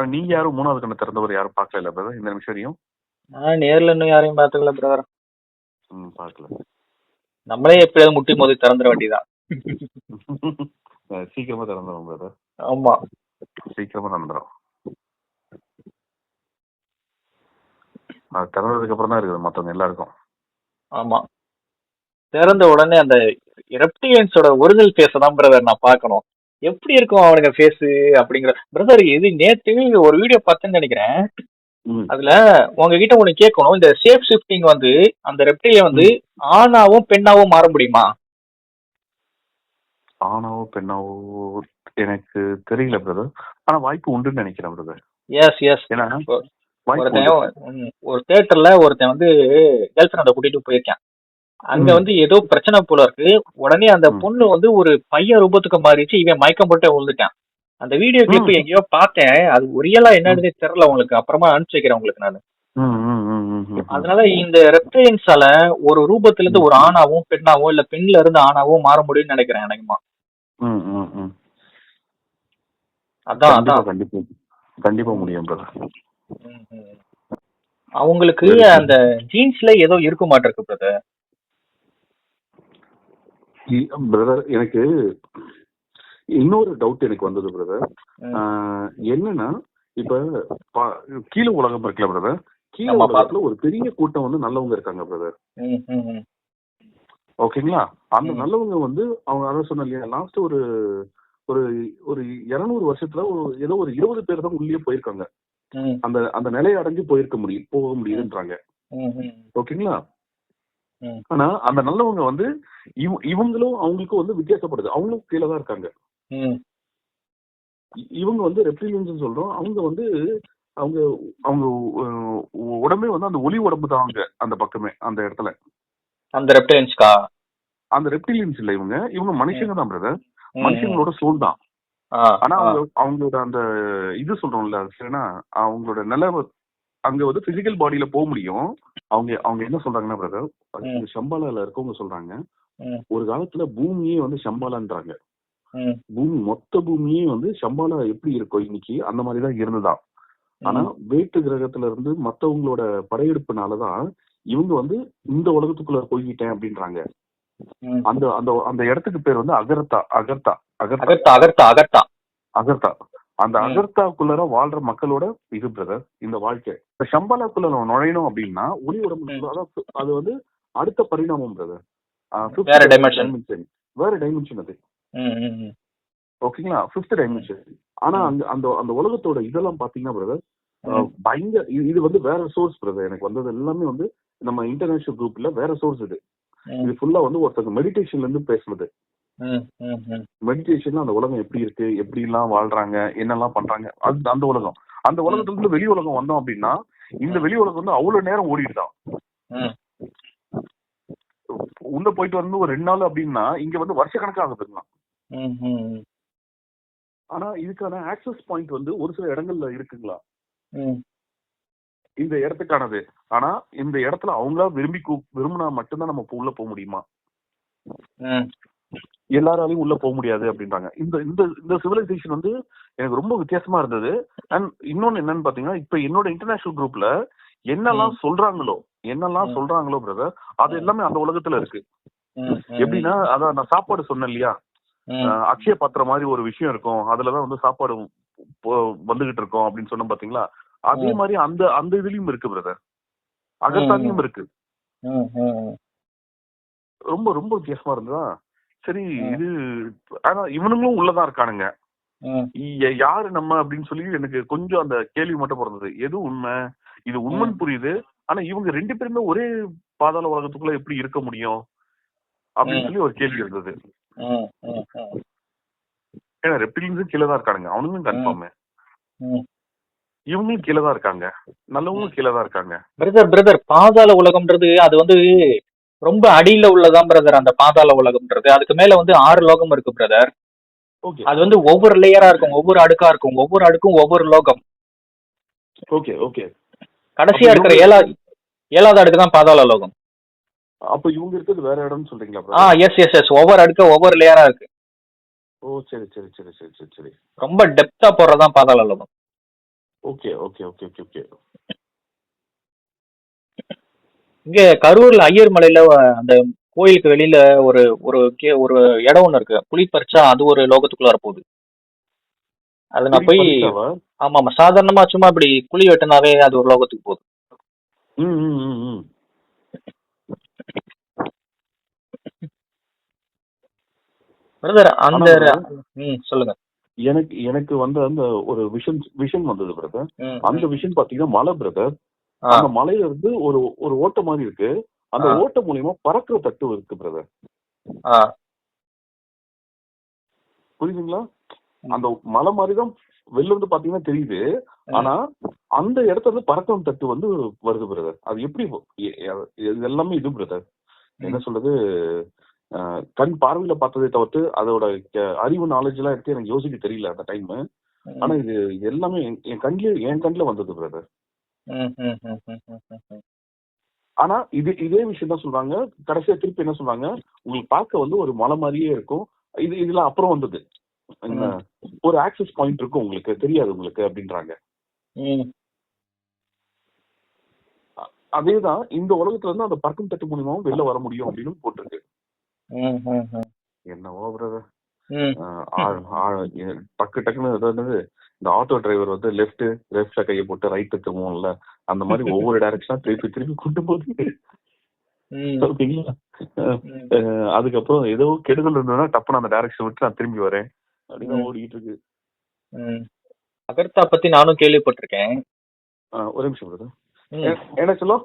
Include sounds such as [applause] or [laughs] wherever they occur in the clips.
ஆனா நீங்க யாரும் மூணாவது கண்ணை திறந்தவர் யாரும் பார்க்கல பிரதர் இந்த நிமிஷம் வரையும்? நான் நேர்ல இன்னும் யாரையும் பார்த்துக்கல பிரதர் ம் பார்க்கல. நம்மளே எப்படியாவது முட்டி மோதி திறந்துட வேண்டியதான் [laughs] சீக்கிரமா திறந்துடும் பிரதர் ஆமா. சீக்கிரமா திறந்துடும் அது திறந்ததுக்கு அப்புறம் தான் இருக்குது மத்தவங்க எல்லாருக்கும். ஆமா. திறந்த உடனே அந்த ரெப்டிலியன்ஸோட ஒரிஜினல் ஃபேஸ தான் பிரதர் நான் பார்க்கணும். எப்படி இருக்கும் அவனுங்க ஃபேஸ் அப்படிங்கிற பிரதர் இது நேத்து ஒரு வீடியோ பார்த்தேன்னு நினைக்கிறேன். அதுல உங்ககிட்ட ஒண்ணு கேட்கணும். இந்த ஷேப் ஷிஃப்டிங் வந்து அந்த ரெப்டிலியன் வந்து ஆணாவும் பெண்ணாவும் மாற முடியுமா? ஆணாவோ பெண்ணாவோ எனக்கு தெரியல பிரதர் ஆனா வாய்ப்பு உண்டுன்னு நினைக்கிறேன் பிரதர் எஸ் எஸ் ஏன்னா ஒருத்தன் ஒரு தியேட்டர்ல ஒருத்தன் வந்து கேர்ள் ஃபிரெண்ட கூட்டிட்டு போயிருக்கான். அங்க. வந்து ஏதோ பிரச்சனை போல இருக்கு. உடனே அந்த. பொண்ணு வந்து ஒரு பையன் ரூபத்துக்கு மாறிச்சு இவன் மயக்கம் போட்டு விழுந்துட்டான். அந்த வீடியோ கிளிப். எங்கேயோ பார்த்தேன். அது ரியலா என்னன்னு தெரியல உங்களுக்கு. அப்புறமா அனுப்பிச்சு வைக்கிறேன் உங்களுக்கு நான். அதனால இந்த ரெப்டைன்ஸால ஒரு ரூபத்துல இருந்து ஒரு ஆணாவும் பெண்ணாவும் இல்ல பெண்ல இருந்து ஆணாவும் மாற முடியும்னு நினைக்கிறேன் எனக்குமா. அதான் கண்டிப்பா அதான். கண்டிப்பா. கண்டிப்பா முடியும். அவங்களுக்கு அந்த ஜீன்ஸ்ல ஏதோ இருக்க மாட்டிருக்கு பிரதர் பிரதர் எனக்கு இன்னொரு டவுட் எனக்கு வந்தது பிரதர். என்னன்னா இப்ப கீழே உலகம் இருக்குல்ல பிரதர் கீழே உலகத்துல ஒரு பெரிய கூட்டம் வந்து நல்லவங்க இருக்காங்க பிரதர். ஓகேங்களா அந்த. நல்லவங்க வந்து அவங்க அதான் சொன்ன இல்லையா லாஸ்ட் ஒரு ஒரு ஒரு இருநூறு வருஷத்துல ஒரு ஏதோ ஒரு இருபது பேர் தான் உள்ளே போயிருக்காங்க அந்த அந்த நிலையை அடைஞ்சு போயிருக்க முடியும் போக முடியுதுன்றாங்க. ஓகேங்களா. ஆனா அந்த நல்லவங்க வந்து இவ- இவங்களும் அவங்களுக்கும் வந்து வித்தியாசப்படுது. அவங்களும் கீழே தான் இருக்காங்க. இவங்க வந்து ரெப்டிலியன்ஸ் சொல்றோம். அவங்க வந்து அவங்க அவங்க உடம்பே வந்து அந்த ஒளி உடம்பு தான் அவங்க அந்த பக்கமே அந்த இடத்துல. அந்த ரெப்டைன்ஸ்கா அந்த ரெப்டிலியன்ஸ் இல்ல இவங்க. இவங்க மனுஷங்க தான் பிரதர் மனுஷங்களோட சோல் தான். ஆனா அவங்க அவங்களோட அந்த இது சொல்றோம்ல சரினா அவங்களோட நிலை அங்க வந்து பிசிக்கல் பாடியில போக முடியும். அவங்க அவங்க என்ன சொல்றாங்கன்னா பிரதர். சம்பாலால இருக்கவங்க சொல்றாங்க. ஒரு காலத்துல பூமியே வந்து சம்பாலான்றாங்க பூமி மொத்த பூமியே வந்து சம்பாலா எப்படி இருக்கும் இன்னைக்கு அந்த மாதிரி தான் இருந்துதான் ஆனா வேற்று கிரகத்துல இருந்து மத்தவங்களோட படையெடுப்புனாலதான் இவங்க வந்து இந்த உலகத்துக்குள்ள போய்கிட்டேன் அப்படின்றாங்க. அந்த அந்த அந்த இடத்துக்கு பேர் வந்து அகர்த்தா அகர்த்தா அகர்த்தா அகர்த்தா அகர்த்தா அகர்த்தா அந்த. அகர்த்தாக்குள்ளார வாழ்ற மக்களோட இது பிரதர் இந்த வாழ்க்கை. இந்த சம்பாலாக்குள்ள நம்ம நுழையணும் அப்படின்னா ஒளி உடம்பு அது வந்து அடுத்த பரிணாமம் பிரதர் வேற dimension. வேற டைமென்ஷன் அது. ஓகேங்களா? ஃபிஃப்த் டைமென்ஷன் ஆனா. அங்க அந்த அந்த உலகத்தோட இதெல்லாம் பாத்தீங்கன்னா பிரதர். பயங்கர இது வந்து வேற சோர்ஸ் பிரதர் எனக்கு வந்தது எல்லாமே வந்து நம்ம இன்டர்நேஷனல் குரூப்ல வேற சோர்ஸ் இது. இது ஃபுல்லா வந்து ஒருத்தங்க மெடிடேஷன்ல இருந்து பேசுனது. ம், ம், ம். மெடிடேஷன்ல அந்த உலகம் எப்படி இருக்கு? எப்படி எல்லாம் வாழ்றாங்க? என்னெல்லாம் பண்றாங்க? அது அந்த உலகம். அந்த உலகத்துல இருந்து வெளி உலகம் வந்தோம் அப்படின்னா இந்த வெளி உலகம் வந்து அவ்வளவு நேரம் ஓடிடுதான். உள்ள போயிட்டு வந்து ஒரு ரெண்டு நாள் அப்படின்னா இங்க வந்து வருஷக்கணக்கா ஆகுதுங்களா ம், ம், ம். ஆனா இதுக்கான ஆக்சஸ் பாயிண்ட் வந்து ஒரு சில இடங்கள்ல இருக்குங்களா. இந்த இடத்துக்கானது. ஆனா இந்த இடத்துல அவங்களா விரும்பி விரும்பினா மட்டும்தான் நம்ம உள்ள போக முடியுமா. எல்லாராலையும் உள்ள போக முடியாது அப்படின்றாங்க. இந்த இந்த இந்த சிவிலைசேஷன் வந்து எனக்கு ரொம்ப வித்தியாசமா இருந்தது. அண்ட் இன்னொன்னு என்னன்னு பாத்தீங்கன்னா இப்ப என்னோட இன்டர்நேஷனல் குரூப்ல என்னெல்லாம் சொல்றாங்களோ என்னெல்லாம். சொல்றாங்களோ பிரதர் அது எல்லாமே அந்த உலகத்துல இருக்கு. எப்படின்னா அதான் நான் சாப்பாடு சொன்னேன் இல்லையா? அக்ஷய பாத்திரம் மாதிரி ஒரு விஷயம் இருக்கும். அதுலதான் வந்து சாப்பாடு வந்துகிட்டு இருக்கோம் அப்படின்னு சொன்னோம் பாத்தீங்களா? அதே. மாதிரி அந்த அந்த இதுலயும் இருக்கு பிரதர் அகத்தாலையும் இருக்கு. ரொம்ப ரொம்ப வித்தியாசமா இருந்ததா? சரி. இது ஆனா இவனுங்களும் உள்ளதான் இருக்கானுங்க. யாரு நம்ம அப்படின்னு சொல்லி எனக்கு கொஞ்சம் அந்த கேள்வி மட்டும் பிறந்தது. எது உண்மை? இது உண்மைன்னு புரியுது. ஆனா இவங்க ரெண்டு பேருமே ஒரே பாதாள உலகத்துக்குள்ள எப்படி இருக்க முடியும்? அப்படின்னு. சொல்லி ஒரு கேள்வி இருந்தது. ஏன்னா ரெப்டிலியன்ஸும் கீழே தான் இருக்கானுங்க. அவனுங்களும் கன்ஃபார்ம். இவங்களும் கீழே தான் இருக்காங்க. நல்லவங்களும் கீழே தான் இருக்காங்க. பிரதர் பிரதர் பாதாள உலகம்ன்றது அது வந்து ரொம்ப அடியில உள்ளதான் பிரதர் அந்த பாதாள உலகம்ன்றது? அதுக்கு மேல வந்து ஆறு லோகம் இருக்கு பிரதர் ஓகே அது வந்து ஒவ்வொரு லேயரா இருக்கும் ஒவ்வொரு அடுக்கா இருக்கும் ஒவ்வொரு அடுக்கும் ஒவ்வொரு லோகம். ஓகே ஓகே கடைசியா இருக்கிற இவங்க- ஏழாவது ஏழாவது அடுக்கு தான் பாதாள லோகம். அப்ப இவங்க இருக்கிறது வேற இடம்னு சொல்றீங்களா ஆ? எஸ் எஸ் எஸ் ஒவ்வொரு அடுக்க ஒவ்வொரு லேயரா இருக்கு. ஓ சரி சரி சரி சரி சரி சரி. ரொம்ப டெப்தா போறதுதான் பாதாள லோகம். Okay okay okay okay okay இங்க கரூர்ல ஐயர் மலையில அந்த கோயிலுக்கு வெளியில ஒரு ஒரு கே- ஒரு இடம் ஒண்ணு இருக்கு. புலி பறிச்சா அது ஒரு லோகத்துக்குள்ள வரப்போகுது. அது நான் போய்? ஆமா ஆமா சாதாரணமா சும்மா இப்படி குழி வெட்டினாவே அது ஒரு லோகத்துக்கு போகுது. பிரதர் அந்த ம் சொல்லுங்க. எனக்கு எனக்கு வந்து அந்த ஒரு விஷன் விஷன் வந்தது பிரதர். அந்த. விஷன் பாத்தீங்கன்னா மலை பிரதர். அந்த மலையில இருந்து ஒரு ஒரு ஓட்டை மாதிரி இருக்கு. அந்த ஆ. ஓட்டை மூலியமா பறக்கிற தட்டு இருக்கு பிரதர் புரியுதுங்களா? அந்த மலை மாதிரி தான் வெளில இருந்து பாத்தீங்கன்னா தெரியுது. ஆனா அந்த இடத்துல இருந்து பறக்கும் தட்டு வந்து வருது பிரதர் அது எப்படி இது எல்லாமே இது பிரதர் என்ன சொல்றது? கண் பார்வையில பார்த்ததே தவிர்த்து அதோட அறிவு நாலேஜ் எல்லாம் எடுத்து எனக்கு யோசிக்க தெரியல அந்த டைம் ஆனா இது எல்லாமே என் கண்ணிலே என் கண்ணில் வந்தது பிரதர். ஆனா இது இதே விஷயம் தான் சொல்றாங்க. கடைசியா திருப்பி என்ன சொல்றாங்க? உங்களுக்கு பார்க்க வந்து ஒரு மலை மாதிரியே இருக்கும். இது இதுல அப்புறம் வந்தது. ஒரு ஆக்சஸ் பாயிண்ட் இருக்கும் உங்களுக்கு. தெரியாது உங்களுக்கு அப்படின்றாங்க. அதேதான். இந்த உலகத்துல இருந்து அந்த பறக்கும் தட்டு மூலியமாவும் வெளில வர முடியும் அப்படின்னு போட்டிருக்கு. என்னவோ பிரதர். டக்கு டக்குன்னு இந்த ஆட்டோ டிரைவர் வந்து லெஃப்ட் லெஃப்ட்ல கையை போட்டு ரைட் திரும்பும்ல அந்த மாதிரி [laughs] ஒவ்வொரு டைரக்ஷனா திருப்பி திருப்பி கொண்டு போகுது. ஓகேங்களா அதுக்கப்புறம் ஏதோ கெடுதல் இருந்ததுன்னா டப்புன்னு அந்த டைரக்ஷன் விட்டு நான் திரும்பி வரேன் அப்படின்னு ம். ஓடிட்டு இருக்கு. அகர்த்தா பத்தி நானும் கேள்விப்பட்டிருக்கேன் ஒரு நிமிஷம் பிரதர். என்ன சொல்லும்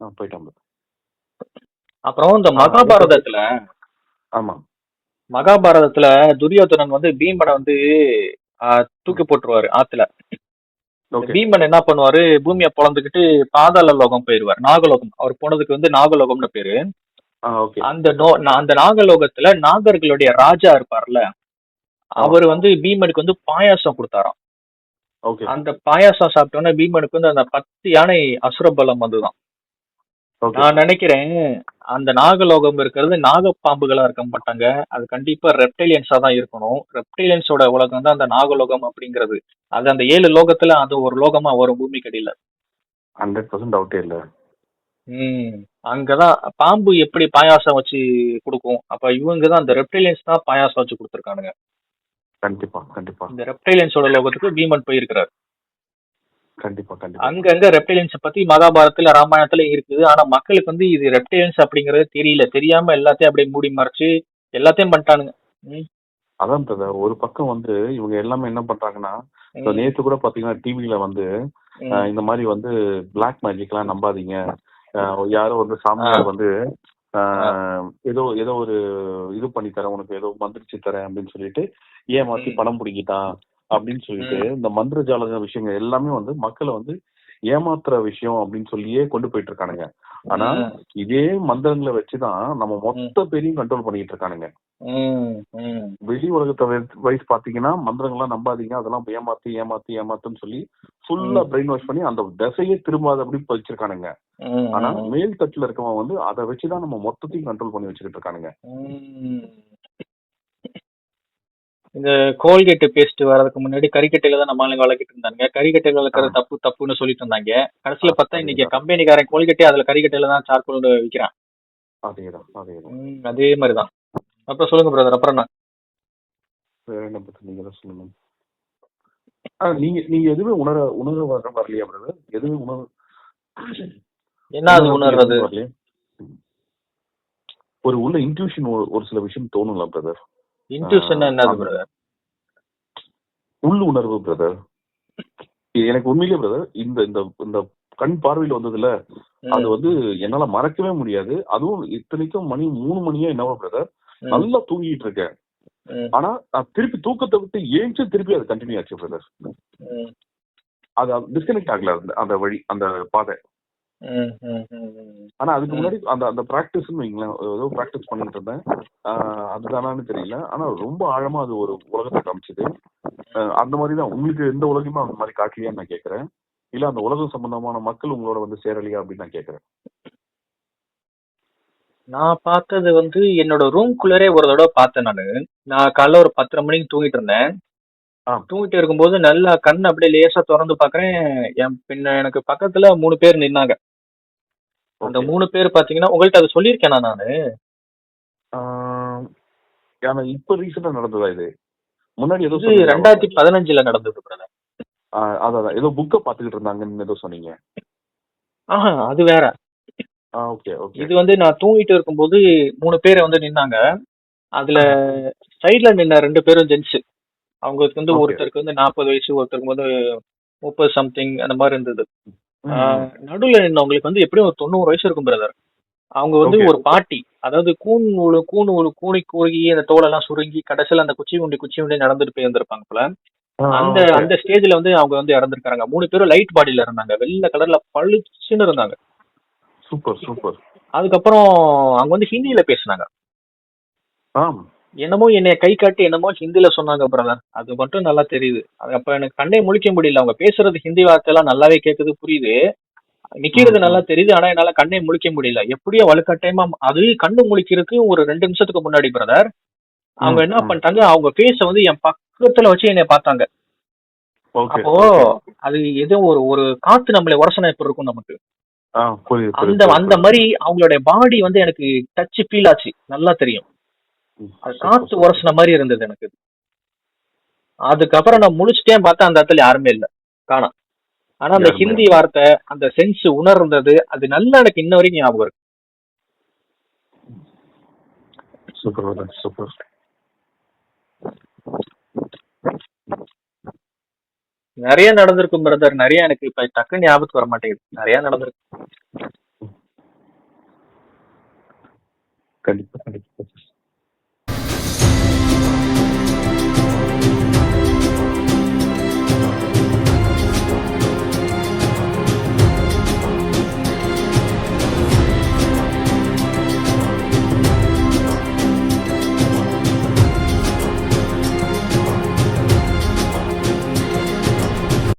ஆ போயிட்டான். அப்புறம் இந்த மகாபாரதத்துல ஆமா மகாபாரதத்துல துரியோதனன் வந்து பீமனை வந்து ஆ, தூக்கி போட்டுருவாரு ஆத்துல. பீமன் என்ன பண்ணுவாரு? பூமியை பொழந்துக்கிட்டு பாதாள லோகம் போயிருவார். நாகலோகம். அவர் போனதுக்கு வந்து நாகலோகம்னு பேரு. ஆ ஓகே. அந்த நோ அந்த நாகலோகத்துல நாகர்களுடைய ராஜா இருப்பார்ல அவர் வந்து பீமனுக்கு வந்து பாயாசம் கொடுத்தாராம். ஓகே. அந்த பாயாசம் சாப்பிட்டோன்னே பீமனுக்கு வந்து அந்த பத்து யானை அசுரபலம் வந்துதான் நான் நினைக்கிறேன் அந்த நாகலோகம் இருக்கிறது நாகப்பாம்புகளா இருக்க மாட்டாங்க. அது கண்டிப்பா ரெப்டைலியன்ஸா தான் இருக்கணும். ரெப்டைலியன்ஸோட உலகம் தான் அந்த நாகலோகம் அப்படிங்கிறது. அது அந்த ஏழு லோகத்துல அது ஒரு லோகமா வரும் பூமிக்கு அடியில ஹண்ட்ரட் பர்சன்ட் டவுட்டே இல்ல. ம். அங்கதான் பாம்பு எப்படி பாயாசம் வச்சு கொடுக்கும்? அப்ப இவங்க தான் அந்த ரெப்டைலியன்ஸ் தான் பாயாசம் வச்சு கொடுத்துருக்கானுங்க. கண்டிப்பா கண்டிப்பா. இந்த ரெப்டைலியன்ஸோட லோகத்துக்கு பீமன் போயிருக்கிறார். கண்டிப்பா கண்டிப்பா. அங்கங்க ரெப்டைலியன்ஸ் பத்தி மகாபாரதத்துல ராமாயணத்துல இருக்குது. ஆனா மக்களுக்கு வந்து இது ரெப்டைலியன்ஸ் அப்படிங்கறது தெரியல. தெரியாம எல்லாத்தையும் அப்படியே மூடி மறைச்சு எல்லாத்தையும் பண்ணிட்டானுங்க. ம், அதான் பிரதர் ஒரு பக்கம் வந்து இவங்க எல்லாமே என்ன பண்றாங்கன்னா இப்ப ம், நேத்து கூட பாத்தீங்கன்னா டிவில வந்து ம். அஹ், இந்த மாதிரி வந்து பிளாக் மேஜிக் எல்லாம் நம்பாதீங்க. அஹ், யாரோ வந்து சாமியார் வந்து அஹ், ஏதோ ஏதோ ஒரு இது பண்ணி தரேன் உனக்கு ஏதோ மந்திரிச்சு தரேன் அப்படின்னு சொல்லிட்டு ஏமாத்தி ம். பணம் பிடிக்கிட்டான் அப்படின்னு சொல்லிட்டு இந்த மந்திர ஜாலக விஷயங்கள் எல்லாமே வந்து மக்களை வந்து ஏமாத்துற விஷயம் அப்படின்னு சொல்லியே கொண்டு போயிட்டு இருக்கானுங்க ஆனா. இதே மந்திரங்களை வச்சுதான் நம்ம மொத்த பேரையும் கண்ட்ரோல் பண்ணிட்டு இருக்கானுங்க. வெளி உலகத்தை வைஸ் பாத்தீங்கன்னா மந்திரங்கள்லாம் நம்பாதீங்க அதெல்லாம் ஏமாத்தி ஏமாத்தி ஏமாத்துன்னு சொல்லி ஃபுல்லா பிரெயின் வாஷ் பண்ணி அந்த திசையே திரும்பாதபடி வச்சிருக்கானுங்க ம், ஆனா. மேல் தட்டுல இருக்கவன் வந்து அதை வச்சுதான் நம்ம மொத்தத்தையும் கண்ட்ரோல் பண்ணி வச்சுக்கிட்டு இருக்கானுங்க. இந்த கோல்கேட் பேஸ்ட் வர்றதுக்கு முன்னாடி கறிக்கட்டையில தான் நம்ம ஆளுங்க வளர்க்கிட்டு இருந்தாங்க கறிக்கட்டையில வளர்க்கறது தப்பு தப்புன்னு சொல்லிட்டு இருந்தாங்க. கடைசியில பார்த்தா இன்னைக்கு கம்பெனிக்காரன் கோல்கேட்டே அதுல கறிக்கட்டையில தான் சார்கோல் விற்கிறான் அதே மாதிரிதான். அப்புறம் சொல்லுங்க பிரதர் அப்புறம் என்ன? வேற என்ன பத்தி நீங்க தான் சொல்லணும்? நீங்க நீங்க எதுவுமே உணர உணர வர வரலையா பிரதர் எதுவுமே உணர என்ன அது உணர்றது? ஒரு உள்ள இன்ட்யூஷன் ஒரு சில விஷயம் தோணுங்களா பிரதர் இன்ட்யூஷன் என்னது. பிரதர் உள் உணர்வு பிரதர் எனக்கு உண்மையிலேயே பிரதர் இந்த இந்த இந்த கண் பார்வையில வந்ததுல அது வந்து என்னால மறக்கவே முடியாது. அதுவும் இத்தனைக்கும் மணி மூணு மணியா என்னவோ பிரதர் நல்லா தூங்கிட்டு இருக்கேன். ஆனா நான் திருப்பி தூக்கத்தை விட்டு ஏஞ்சி திருப்பி அது கண்டினியூ ஆச்சு பிரதர் அது டிஸ்கனெக்ட் ஆகல அந்த வழி அந்த பாதை. ஆனா அதுக்கு முன்னாடி அந்த அந்த பிராக்டிஸ் வைங்களேன் ஏதோ பிராக்டிஸ் பண்ணிட்டு இருந்தேன் அதுதானான்னு தெரியல. ஆனா ரொம்ப ஆழமா அது ஒரு உலகத்தை காமிச்சது. அந்த மாதிரி தான் உங்களுக்கு எந்த உலகமும் அந்த மாதிரி காட்டலையான்னு நான் கேக்குறேன் இல்ல அந்த உலகம் சம்பந்தமான மக்கள் உங்களோட வந்து சேரலையா அப்படின்னு நான் கேக்குறேன் நான் பார்த்தது வந்து என்னோட ரூம்குள்ளரே ஒரு தடவை பார்த்தேன் நானு. நான் காலைல ஒரு பத்தரை மணிக்கு தூங்கிட்டு இருந்தேன். தூங்கிட்டு இருக்கும்போது நல்லா கண் அப்படியே லேசா திறந்து பாக்குறேன் என் பின்ன எனக்கு பக்கத்துல மூணு பேர் நின்னாங்க. அந்த. மூணு பேர் பாத்தீங்கன்னா உங்கள்ட்ட அதை சொல்லியிருக்கேனா நானு? ஆனா இப்ப ரீசெண்டா நடந்ததா இது? முன்னாடி ஏதோ இது. ரெண்டாயிரத்தி பதினஞ்சுல நடந்தது பிரதர் அதான். ஏதோ புக்க பாத்துக்கிட்டு இருந்தாங்கன்னு ஏதோ சொன்னீங்க. ஆஹா அது வேற. ஓகே ஓகே இது வந்து நான் தூங்கிட்டு இருக்கும்போது மூணு பேர் வந்து நின்னாங்க. அதுல சைடுல நின்ன ரெண்டு பேரும் ஜென்ஸ் அவங்களுக்கு வந்து. ஒருத்தருக்கு வந்து நாற்பது வயசு ஒருத்தருக்கு வந்து முப்பது சம்திங் அந்த மாதிரி இருந்தது. நடுவுல நின்னவங்களுக்கு வந்து எப்படியும் ஒரு தொண்ணூறு வயசு இருக்கும் பிரதர் அவங்க வந்து. ஒரு பாட்டி. அதாவது கூன் உழு கூன் உழு கூனி கூறுகி அந்த தோலெல்லாம் சுருங்கி கடைசியில அந்த குச்சி உண்டி குச்சி உண்டி நடந்துட்டு போய் இருந்திருப்பாங்க போல. அந்த அந்த ஸ்டேஜ்ல வந்து அவங்க வந்து இறந்துருக்காங்க. மூணு பேரும் லைட் பாடியில இருந்தாங்க. வெள்ளை கலர்ல பளிச்சுன்னு இருந்தாங்க. சூப்பர் சூப்பர் அதுக்கப்புறம் அவங்க வந்து ஹிந்தியில பேசுனாங்க. என்னமோ என்னை கை காட்டி என்னமோ ஹிந்தில சொன்னாங்க பிரதர் அது மட்டும் நல்லா தெரியுது. அப்ப எனக்கு கண்ணே முழிக்க முடியல. அவங்க பேசுறது ஹிந்தி வார்த்தை எல்லாம் நல்லாவே கேக்குது புரியுது. நிக்கிறது நல்லா தெரியுது ஆனா என்னால கண்ணே முழிக்க முடியல. எப்படியோ வலுக்கட்டாயமா அது கண்ணு முழிக்கிறதுக்கு ஒரு ரெண்டு நிமிஷத்துக்கு முன்னாடி பிரதர் அவங்க என்ன. பண்ணிட்டாங்க அவங்க ஃபேஸ வந்து என் பக்கத்துல வச்சு என்னை பார்த்தாங்க. அப்போ அது ஏதோ ஒரு ஒரு காத்து நம்மளை உரசனை எப்படி இருக்கும் நமக்கு. அந்த அந்த. மாதிரி அவங்களுடைய பாடி வந்து எனக்கு டச் ஃபீல் ஆச்சு. நல்லா தெரியும். காத்து. உரசின மாதிரி இருந்தது எனக்கு. அதுக்கப்புறம் நான் முழிச்சிட்டேன் பார்த்தா அந்த இடத்துல யாருமே இல்ல. காணோம் ஆனா அந்த ஹிந்தி வார்த்தை அந்த சென்ஸ் உணர்ந்தது அது நல்லா எனக்கு இன்ன வரைக்கும் ஞாபகம் இருக்கு. Super super. நிறைய நடந்திருக்கும் பிரதர் நிறைய எனக்கு இப்ப டக்குன்னு ஞாபகத்துக்கு வர மாட்டேங்குது. நிறைய நடந்திருக்கு. கண்டிப்பா கண்டிப்பா.